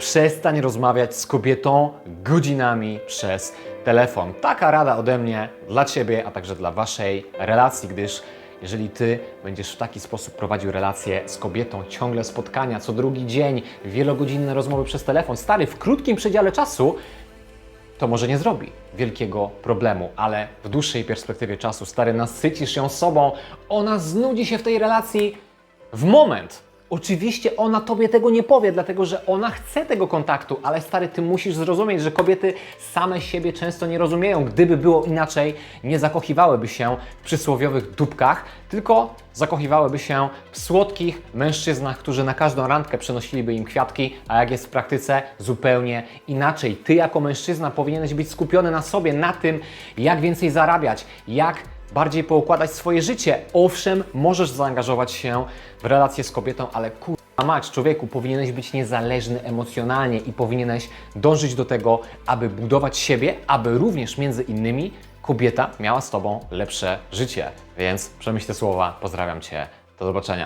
Przestań rozmawiać z kobietą godzinami przez telefon. Taka rada ode mnie dla Ciebie, a także dla Waszej relacji, gdyż jeżeli Ty będziesz w taki sposób prowadził relacje z kobietą, ciągle spotkania, co drugi dzień, wielogodzinne rozmowy przez telefon, stary, w krótkim przedziale czasu, to może nie zrobi wielkiego problemu, ale w dłuższej perspektywie czasu, stary, nasycisz ją sobą, ona znudzi się w tej relacji w moment. Oczywiście ona tobie tego nie powie, dlatego że ona chce tego kontaktu, ale stary, ty musisz zrozumieć, że kobiety same siebie często nie rozumieją. Gdyby było inaczej, nie zakochiwałyby się w przysłowiowych dupkach, tylko zakochiwałyby się w słodkich mężczyznach, którzy na każdą randkę przynosiliby im kwiatki, a jak jest w praktyce, zupełnie inaczej. Ty jako mężczyzna powinieneś być skupiony na sobie, na tym, jak więcej zarabiać, jak bardziej poukładać swoje życie. Owszem, możesz zaangażować się w relację z kobietą, ale kurwa mać, człowieku, powinieneś być niezależny emocjonalnie i powinieneś dążyć do tego, aby budować siebie, aby również między innymi kobieta miała z Tobą lepsze życie. Więc przemyśl te słowa, pozdrawiam Cię, do zobaczenia.